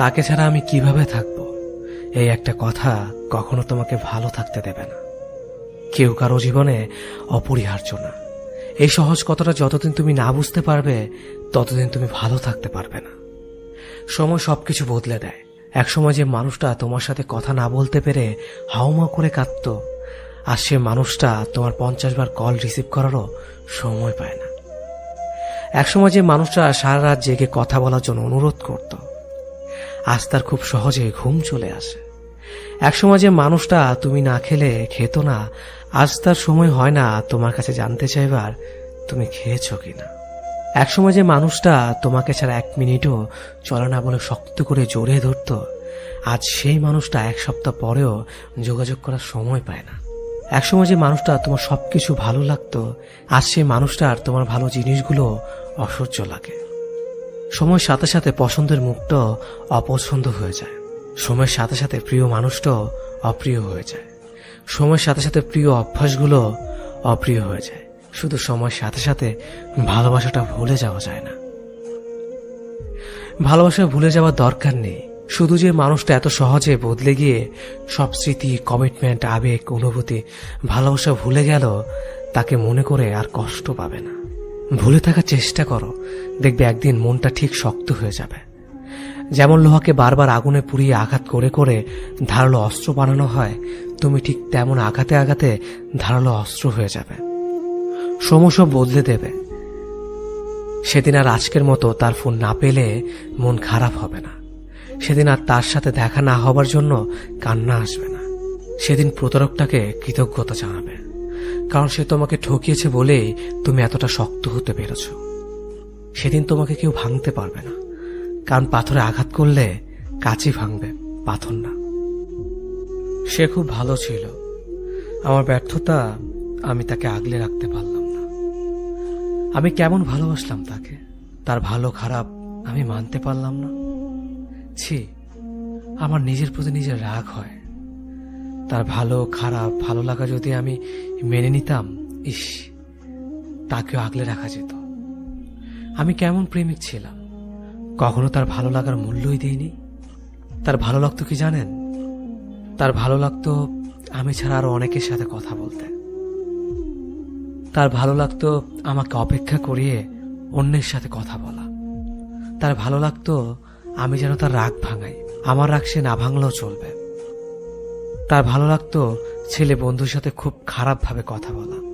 তাকে ছাড়া আমি কীভাবে থাকব? এই একটা কথা কখনো তোমাকে ভালো থাকতে দেবে না। কেউ কারও জীবনে অপরিহার্য না। এই সহজ কথাটা যতদিন তুমি না বুঝতে পারবে, ততদিন তুমি ভালো থাকতে পারবে না। সময় সবকিছু বদলে দেয়। একসময় যে মানুষটা তোমার সাথে কথা না বলতে পেরে হাউমা করে কাঁদত, আর সে মানুষটা তোমার পঞ্চাশ বার কল রিসিভ করারও সময় পায় না। একসময় যে মানুষটা সারা রাত জেগে কথা বলার জন্য অনুরোধ করত আজ তার খুব সহজে ঘুম চলে আসে। একসময় যে মানুষটা তুমি না খেলে খেত না, আজ তার সময় হয় না তোমার কাছে জানতে চাইবার তুমি খেয়েছো কিনা। একসময় যে মানুষটা তোমাকে ছাড়া এক মিনিটও চলে না বলে শক্ত করে জড়িয়ে ধরতো, আজ সেই মানুষটা এক সপ্তাহ পরেও যোগাযোগ করার সময় পায় না। একসময় যে মানুষটা তোমার সবকিছু ভালো লাগতো, আজ সেই মানুষটার তোমার ভালো জিনিসগুলো অসহ্য লাগে। সময়ের সাথে সাথে পছন্দের মুখটা অপছন্দ হয়ে যায়। সময়ের সাথে সাথে প্রিয় মানুষটাও অপ্রিয় হয়ে যায়। সময়ের সাথে সাথে প্রিয় অভ্যাসগুলো অপ্রিয় হয়ে যায়। শুধু সময়ের সাথে সাথে ভালোবাসাটা ভুলে যাওয়া যায় না। ভালোবাসা ভুলে যাওয়ার দরকার নেই। শুধু যে মানুষটা এত সহজে বদলে গিয়ে সব স্মৃতি কমিটমেন্ট আবেগ, অনুভূতি ভালোবাসা ভুলে গেল, তাকে মনে করে আর কষ্ট পাবে না। ভুলে থাকার চেষ্টা করো। দেখবে একদিন মনটা ঠিক শক্ত হয়ে যাবে। যেমন লোহাকে বারবার আগুনে পুড়িয়ে আঘাত করে করে ধারালো অস্ত্র বানানো হয়, তুমি ঠিক তেমন আঘাতে আঘাতে ধারালো অস্ত্র হয়ে যাবে। সময় সব বদলে দেবে। সেদিন আর আজকের মতো তার ফোন না পেলে মন খারাপ হবে না। সেদিন আর তার সাথে দেখা না হবার জন্য কান্না আসবে না। সেদিন প্রতারকটাকে কৃতজ্ঞতা জানাবে। কারণ সে তোমাকে ঠকিয়েছে বলেই তুমি এতটা শক্ত হতে পেরেছ। সেদিন তোমাকে কেউ ভাঙতে পারবে না। কারণ পাথরে আঘাত করলে কাচি ভাঙবে, পাথর না। সে খুব ভালো ছিল। আমার ব্যর্থতা আমি তাকে আগলে রাখতে পারলাম না। আমি কেমন ভালোবাসলাম তাকে? তার ভালো খারাপ আমি মানতে পারলাম না। ছি, আমার নিজের প্রতি নিজের রাগ হয়। তার ভালো, খারাপ, ভালো লাগা যদি আমি মেনে নিতাম, ইস, তাকেও আগলে রাখা যেত। আমি কেমন প্রেমিক ছিলাম। কখনো তার ভালো লাগার মূল্যই দিইনি। তার ভালো লাগতো কি জানেন? তার ভালো লাগতো আমি ছাড়া আরও অনেকের সাথে কথা বলতে। তার ভালো লাগতো আমাকে অপেক্ষা করিয়ে অন্যের সাথে কথা বলা। তার ভালো লাগতো আমি যেন তার রাগ ভাঙাই। আমার রাগ সে না ভাঙলেও চলবে। তার ভালো লাগতো ছেলে বন্ধুর সাথে খুব খারাপভাবে কথা বলা।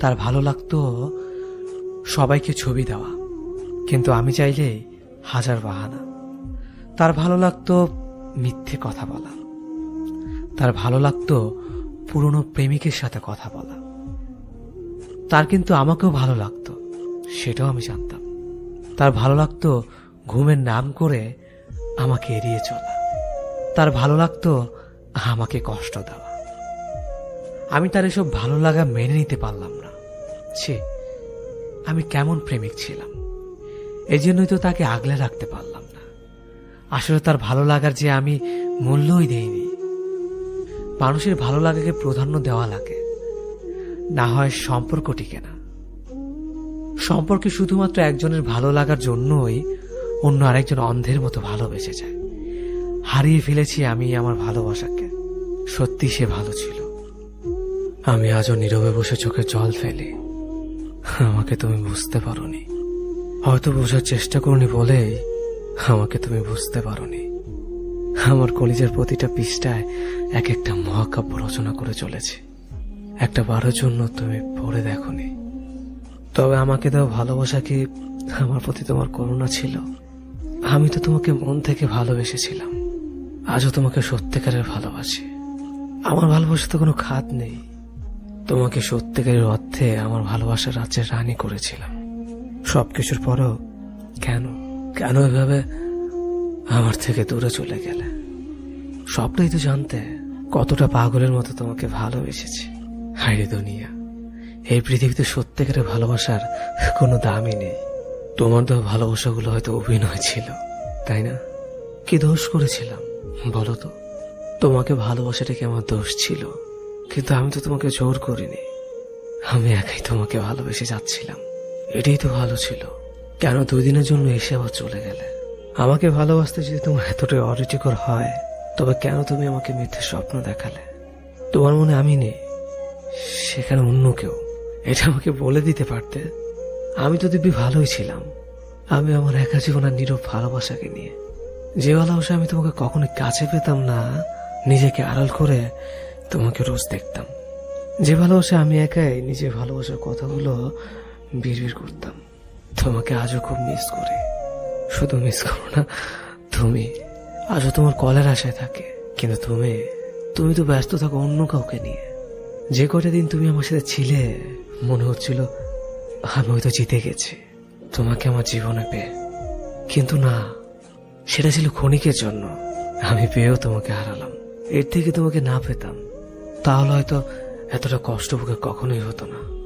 তার ভালো লাগতো সবাইকে ছবি দেওয়া। কিন্তু আমি চাইলেই হাজার বাহানা। তার ভালো লাগতো মিথ্যে কথা বলা। তার ভালো লাগতো পুরনো প্রেমিকের সাথে কথা বলা। তার কিন্তু আমাকেও ভালো লাগতো, সেটাও আমি জানতাম। তার ভালো লাগতো ঘুমের নাম করে আমাকে এড়িয়ে চলা। তার ভালো লাগতো আমাকে কষ্ট দেওয়া আমি তার এসব ভালো লাগা মেনে নিতে পারলাম না। ছি, আমি কেমন প্রেমিক ছিলাম। এই জন্যই তো তাকে আগলে রাখতে পারলাম না। আসলে তার ভালো লাগার যে আমি মূল্যই দেইনি। মানুষের ভালো লাগাকে প্রাধান্য দেওয়া লাগে। না হয় সম্পর্ক টিকে না। সম্পর্কে শুধুমাত্র একজনের ভালো লাগার জন্যই অন্য আরেকজন অন্ধের মতো ভালোবেসে যায়। হারিয়ে ফেলেছি আমি আমার ভালোবাসাকে। সত্যি সে ভালো ছিল। আমি আজও নীরবে বসে চোখে জল ফেলি। আমাকে তুমি বুঝতে পারোনি। হয়তো বোঝার চেষ্টা করনি বলেই আমাকে তুমি বুঝতে পারোনি। আমার কলিজের প্রতিটা পৃষ্ঠায় এক একটা মহাকাব্য রচনা করে চলেছে। একটা বারের জন্য তুমি পড়ে দেখনি। তবে আমাকে দেওয়া ভালোবাসা কি আমার প্রতি তোমার করুণা ছিল? আমি তো তোমাকে মন থেকে ভালোবেসেছিলাম। আজও তোমাকে সত্যিকারের ভালোবাসি। আমার ভালোবাসা তো কোনো খাত নেই। তোমাকে সত্যিকারের অর্থে আমার ভালোবাসার রাজ্যের রানী করেছিলাম। সবকিছুর পরেও কেন? কেন এভাবে আমার থেকে দূরে চলে গেলে? সবটাই তো জানতে কতটা পাগলের মতো তোমাকে ভালোবেসেছি। হাইরে দুনিয়া, এই পৃথিবীতে সত্যিকারের ভালোবাসার কোনো দামই নেই। তোমার দেওয়া ভালোবাসাগুলো হয়তো অভিনয় ছিল, তাই না? কি দোষ করেছিলাম? বলো তো, তোমাকে ভালোবাসাটা কি আমার দোষ ছিল, কিন্তু আমি তো তোমাকে জোর করিনি। আমি একাই তোমাকে ভালোবেসে যাচ্ছিলাম। এটাই তো ভালো ছিল। কেন দুই দিনের জন্য এসে আবার চলে গেলে? আমাকে ভালোবাসতে যদি তোমার এতটাই অরুচিকর হয়, তবে কেন তুমি আমাকে মিথ্যে স্বপ্ন দেখালে? তোমার মনে আমি নেই, সেখানে অন্য কেউ। এটা আমাকে বলে দিতে পারতে। আমি তো দিব্যি ভালোই ছিলাম। আমি আমার একা জীবনের নীরব ভালোবাসাকে নিয়ে যে ভালোবাসা আমি তোমাকে কখনো কাছে পেতাম না। নিজেকে আড়াল করে তোমাকে রোজ দেখতাম। যে ভালোবাসা আমি একাই নিজের ভালোবাসার কথাগুলো বিড়বিড় করতাম। তোমাকে আজও খুব মিস করি। শুধু মিস করো না, তুমি। আজও তোমার কলের আশায় থাকে। কিন্তু তুমি তুমি তো ব্যস্ত থাকো অন্য কাউকে নিয়ে। যে কটা দিন তুমি আমার সাথে ছিলে, মনে হচ্ছিল আমি হয়তো জিতে গেছি। তোমাকে আমার জীবনে পেয়ে। কিন্তু না সেটা ছিল ক্ষণিকের জন্য। আমি পেয়েও তোমাকে হারালাম। এর থেকে তোমাকে না পেতাম, তাহলে হয়তো এতটা কষ্ট বুকে কখনোই হতো না।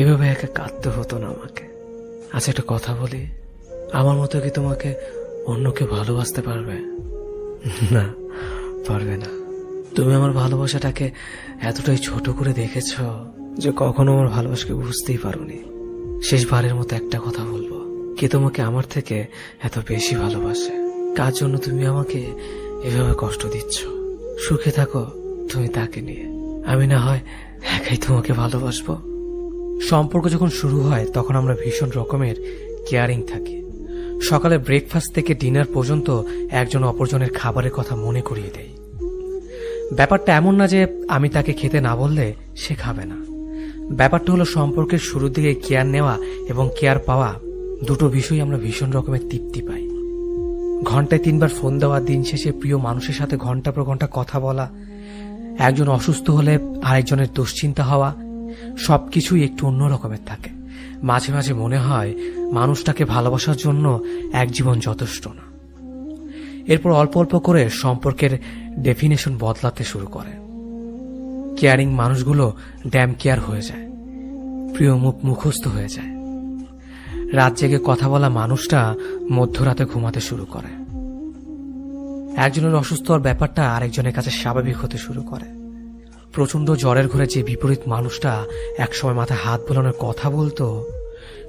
এভাবে একা কাঁদতে হতো না আমাকে। আচ্ছা একটা কথা বলি। আমার মতো কি তোমাকে অন্য কেউ ভালোবাসতে পারবে? না পারবে না। তুমি আমার ভালোবাসাটাকে এতটাই ছোট করে দেখেছ যে কখনো আমার ভালোবাসাকে বুঝতেই পারোনি। শেষবারের মতো একটা কথা বলব। কে তোমাকে আমার থেকে এত বেশি ভালোবাসে? কার জন্য তুমি আমাকে এভাবে কষ্ট দিচ্ছ? সুখে থাকো তুমি তাকে নিয়ে। আমি না হয় একাই তোমাকে ভালোবাসবো। সম্পর্ক যখন শুরু হয়, তখন আমরা ভীষণ রকমের কেয়ারিং থাকি। সকালে ব্রেকফাস্ট থেকে ডিনার পর্যন্ত একজন অপরজনের খাবারের কথা মনে করিয়ে দেয় ব্যাপারটা এমন না যে আমি তাকে খেতে না বললে সে খাবে না। ব্যাপারটা হলো সম্পর্কের শুরুর দিকে কেয়ার নেওয়া এবং কেয়ার পাওয়া দুটো বিষয় আমরা ভীষণ রকমের তৃপ্তি পাই। ঘন্টায় তিনবার ফোন দেওয়া, দিন শেষে প্রিয় মানুষের সাথে ঘণ্টা পর ঘণ্টা কথা বলা, একজন অসুস্থ হলে আরেকজনের দুশ্চিন্তা হওয়া, সবকিছুই একটু অন্য রকমের থাকে। মাঝে মাঝে মনে হয় মানুষটাকে ভালোবাসার জন্য এক জীবন যথেষ্ট না। এরপর অল্প অল্প করে সম্পর্কের ডেফিনেশন বদলাতে শুরু করে। কেয়ারিং মানুষগুলো ড্যাম কেয়ার হয়ে যায়। প্রিয় মুখ মুখস্থ হয়ে যায়। রাত জেগে কথা বলা মানুষটা মধ্যরাতে ঘুমাতে শুরু করে। একজনের অসুস্থ হওয়ার ব্যাপারটা আরেকজনের কাছে স্বাভাবিক হতে শুরু করে। প্রচণ্ড জ্বরের ঘরে যে বিপরীত মানুষটা একসময় মাথায় হাত বোলানোর কথা বলতো,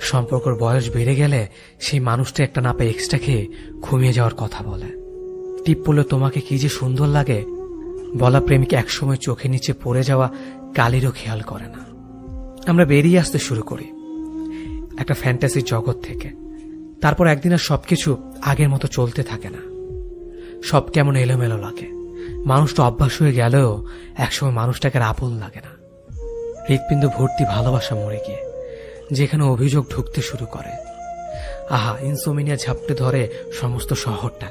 সম্পর্কর বয়স বেড়ে গেলে সেই মানুষটা একটা না পেয়ে এক্সট্রা খেয়ে ঘুমিয়ে যাওয়ার কথা বলে। টিপ পড়লে তোমাকে কি যে সুন্দর লাগে, বলা প্রেমিক একসময় চোখে নিচে পড়ে যাওয়া কালিরও খেয়াল করে না। আমরা বেরিয়ে আসতে শুরু করি। একটা ফ্যান্টাসি জগৎ থেকে। তারপর একদিন আর সবকিছু আগের মতো চলতে থাকে না। সব কেমন এলোমেলো লাগে। মানুষটা অভ্যাস হয়ে গেলেও একসময় মানুষটাকে আপন লাগে না। হৃৎপিণ্ড ভর্তি ভালোবাসা মরে গিয়ে, যেখানে অভিযোগ ঢুকতে শুরু করে। আহা ইনসোমিনিয়া ঝাপটে ধরে সমস্ত শহরটা।